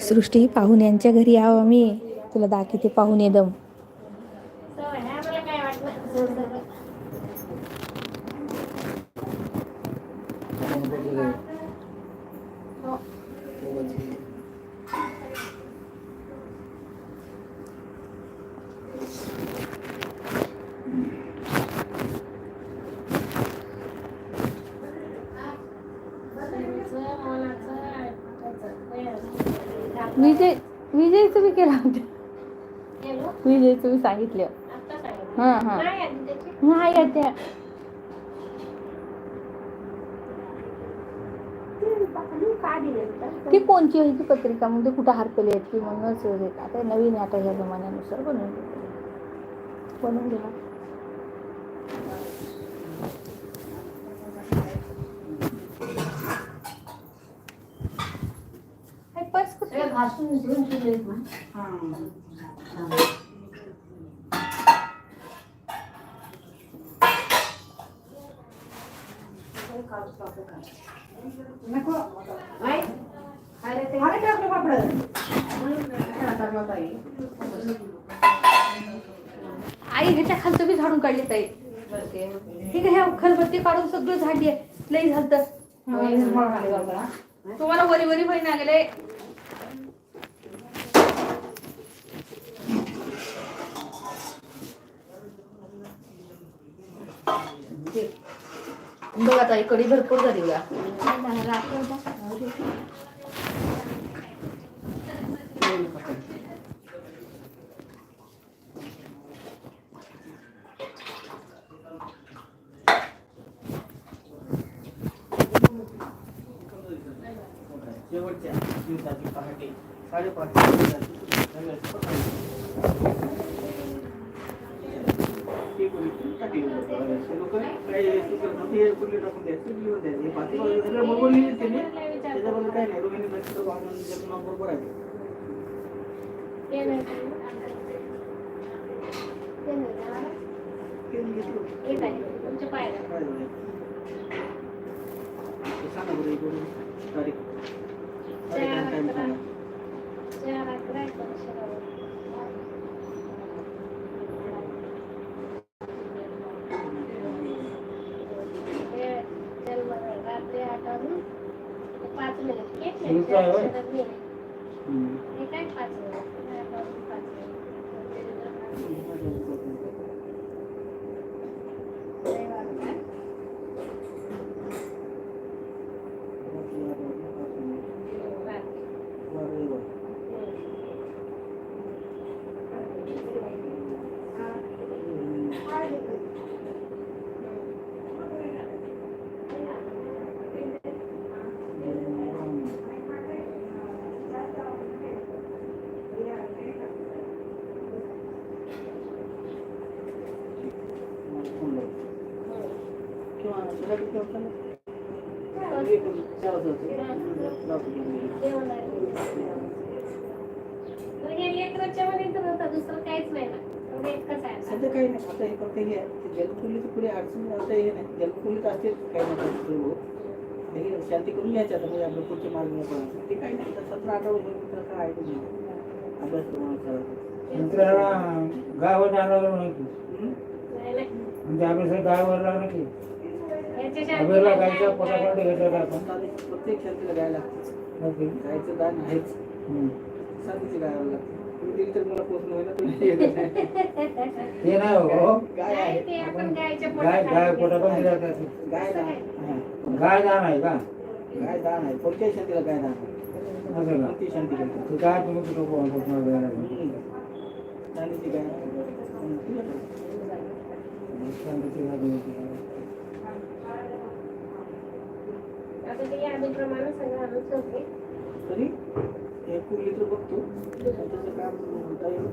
सृष्टी पाहुण्यांच्या घरी यावं आम्ही तुला दाखवते पाहुणे दम सवय आहे, आम्हाला काय वाटलं हो. सगळीचं मनाचं ऐकायचं. विजय विजयचं मी केलं होतं? विजयचं मी सांगितलं. हां हां नाही त्या? ती कोणची आहे ती पत्रिका मग ते कुठं हरपली आहेत की म्हणूनच आता नवीन आता ह्या जमान्यानुसार बनवून. बनवून घ्या हे पर्स कुठे घासून धुवून ठेवलेत ना. नाही? खायला ते- आई ह्याच्या खालचं बी झाडून काढली ताई ठीक आहे ह्या खलबत्ती काढून सगळं झाडी आहे लई झालत तुम्हाला वरी वरी बहीण गेले बघ आता इकडे भरपूर झाली उद्या शेवटच्या दिवसाची पहाटे साडेपाच नव्हती, कुठली टाकून द्यायची, लिहून द्यायची. हे पाठी बाजूला सगळं बघून लिहिली त्यांनी. त्याच्याबद्दल काही नाही रोहिणी बाईचं वागणं जे नाव बरोबर आहे ते नाही ते. ते नाही का? ते मी घेतलं. हे काय? तुमच्या पायाला. काय झालं? ते सांगा बरं इकडून तारीख तारीख आणि time सांगा. चार अकरा एकोणीसशे नव्वद. हे जन्म रात्री आठ वाजून पाच मिनिट एक मिनिट दिवसा आहे. दुसरं काहीच नाही ना. सध्या काही नाही आता हे फक्त हे जलकुलीचं पुढे अडचण आता हे नाही जलकुलीत असते काही भाऊ. हे शांती करून घ्यायचे आता म्हणजे आपलं पुढचे मार्ग. ते काही नाही सतरा अठरा वर्ष काय ऐकून घ्या. अभ्यास करून गावात जाणार नाही. म्हणजे आपल्या गावावर लागलं की याच्या आपल्याला शांतीला गायच्या काय- पोटासाठी घेतात आपण शांती- प्रत्येक शांतीला गायला लागते. ओके. गायचं दान आहेच. शांतीची गायला लागते. तुम्ही दिली तर मला पोचणं होईल नाही. ते नाही हो. गाय आहे. ते आपण गाय गाय घेतो. दिल्या जातात गाय दान. हा. गाय दान आहे का? गाय दान आहे. कोणत्याही शांतीला गाय दान असं का? कोणती शांती करते ते काय तुम्ही कुठं पोहोच- पोहोचणार गाय. शांतीची गाय. आता ते यादीप्रमाणे सगळं आणून ठेवते. तरी एक कुर्ली तर बघतो त्याचं काम होता येईल.